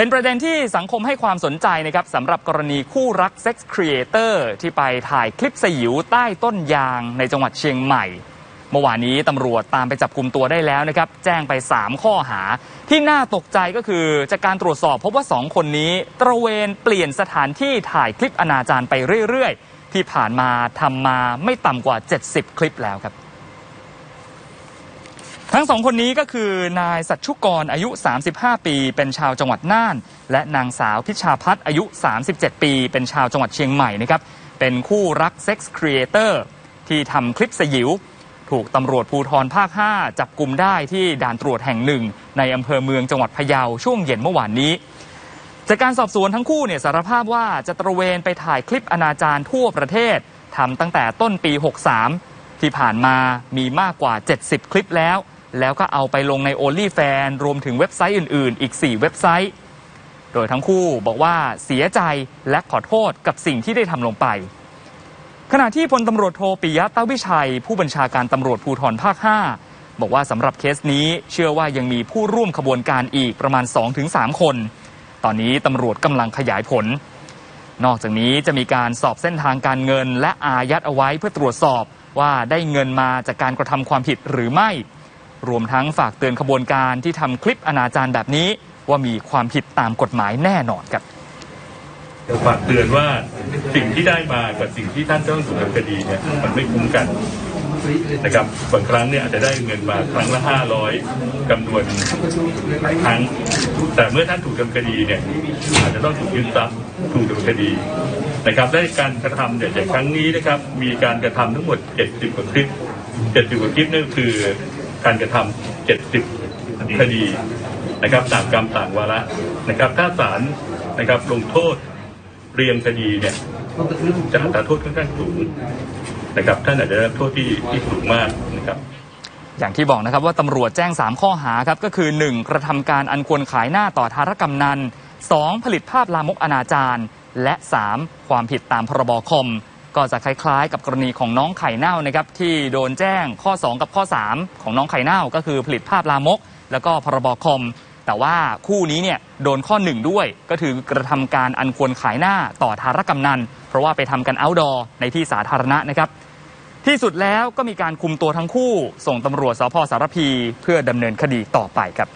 เป็นประเด็นที่สังคมให้ความสนใจนะครับสำหรับกรณีคู่รักเซ็กซ์ครีเอเตอร์ที่ไปถ่ายคลิปสยิวใต้ต้นยางในจังหวัดเชียงใหม่ เมื่อวานนี้ตำรวจตามไปจับกลุ่มตัวได้แล้วนะครับ แจ้งไป 3 ข้อหา ที่น่าตกใจก็คือจากการตรวจสอบพบว่า 2 คนนี้ ตระเวนเปลี่ยนสถานที่ถ่ายคลิปอนาจารไปเรื่อย ๆ ที่ผ่านมาทำมาไม่ต่ำกว่า 70 คลิปแล้วครับ ทั้งสองคนนี้ก็คือนายสัชชุกรอายุ 35 ปี เป็นชาวจังหวัดน่าน และนางสาวพิชาพัฒน์อายุ 37 ปี เป็นชาวจังหวัดเชียงใหม่นะครับ เป็นคู่รักเซ็กซ์ครีเอเตอร์ที่ทำคลิปสยิว ถูกตำรวจภูธรภาค 5 จับกลุ่มได้ที่ด่านตรวจแห่งหนึ่ง ในอำเภอเมืองจังหวัดพะเยาช่วงเย็นเมื่อวานนี้ จากการสอบสวนทั้งคู่เนี่ยสารภาพว่าจะตระเวนไปถ่ายคลิปอนาจารทั่วประเทศทำตั้งแต่ต้นปี 63 ที่ผ่านมามีมากกว่า 70 คลิปแล้ว แล้วก็เอาไปลงใน o n l y f a n รวมถึงเว็บไซต์อื่น ๆ อีก 4 เว็บไซต์ โดยทั้งคู่บอกว่าเสียใจและขอโทษกับสิ่งที่ได้ทำลงไป ขณะที่พลตำรวจโทปิยะตาวิชัย ผู้บัญชาการตำรวจภูธรภาค 5 บอกว่าสำหรับเคสนี้เชื่อว่ายังมีผู้ร่วมขบวนการอีกประมาณ 2-3 คน ตอนนี้ตำรวจกำลังขยายผล นอกจากนี้จะมีการสอบเส้นทางการเงิน และอายัดเอาไว้เพื่อตรวจสอบว่าได้เงินมาจากการกระทำความผิดหรือไม่ รวมทั้งฝากเตือนขบวนการที่ทำคลิปอนาจารแบบนี้ ว่ามีความผิดตามกฎหมายแน่นอนครับฝากเตือนว่าสิ่งที่ได้มากับสิ่งที่ท่านต้องถูกดำเนินคดีเนี่ยมันไม่คุ้มกันนะครับบางครั้งเนี่ยอาจจะได้เงินมาครั้งละห้าร้อยจำนวนหลายครั้ง แต่เมื่อท่านถูกดำเนินคดีเนี่ยอาจจะต้องถูกยึดทรัพย์ถูกดำเนินคดีนะครับและการกระทำเนี่ยจากครั้งนี้นะครับมีการกระทำทั้งหมด 70 กว่าคลิป 70 กว่าคลิปนั่นคือ การกระทำ70 คดีนะครับต่างกรรมต่างวาระนะครับ ถ้าศาลนะครับลงโทษเรียงคดีเนี่ยจะอัตราโทษค่อนข้างสูงนะครับท่านอาจจะได้รับโทษที่ที่สูงมากนะครับอย่างที่บอกนะครับว่าตำรวจแจ้ง 3 ข้อหาครับก็คือ 1. กระทำการอันควรขายหน้าต่อธารกำนัน 2. ผลิตภาพลามกอนาจารและ 3. ความผิดตามพรบคอม ก็จะคล้ายๆ กับกรณีของน้องไข่เน่านะครับที่โดนแจ้งข้อ 2 กับข้อ 3 ของน้องไข่เน่าก็คือผลิตภาพลามก แล้วก็พรบคอม แต่ว่าคู่นี้เนี่ยโดนข้อหนึ่งด้วย ก็คือกระทำการอันควรขายหน้าต่อธารกำนัน เพราะว่าไปทำกัน outdoor ในที่สาธารณะนะครับที่สุดแล้วก็มีการคุมตัวทั้งคู่ ส่งตำรวจสพสารพี เพื่อดำเนินคดีต่อไปครับ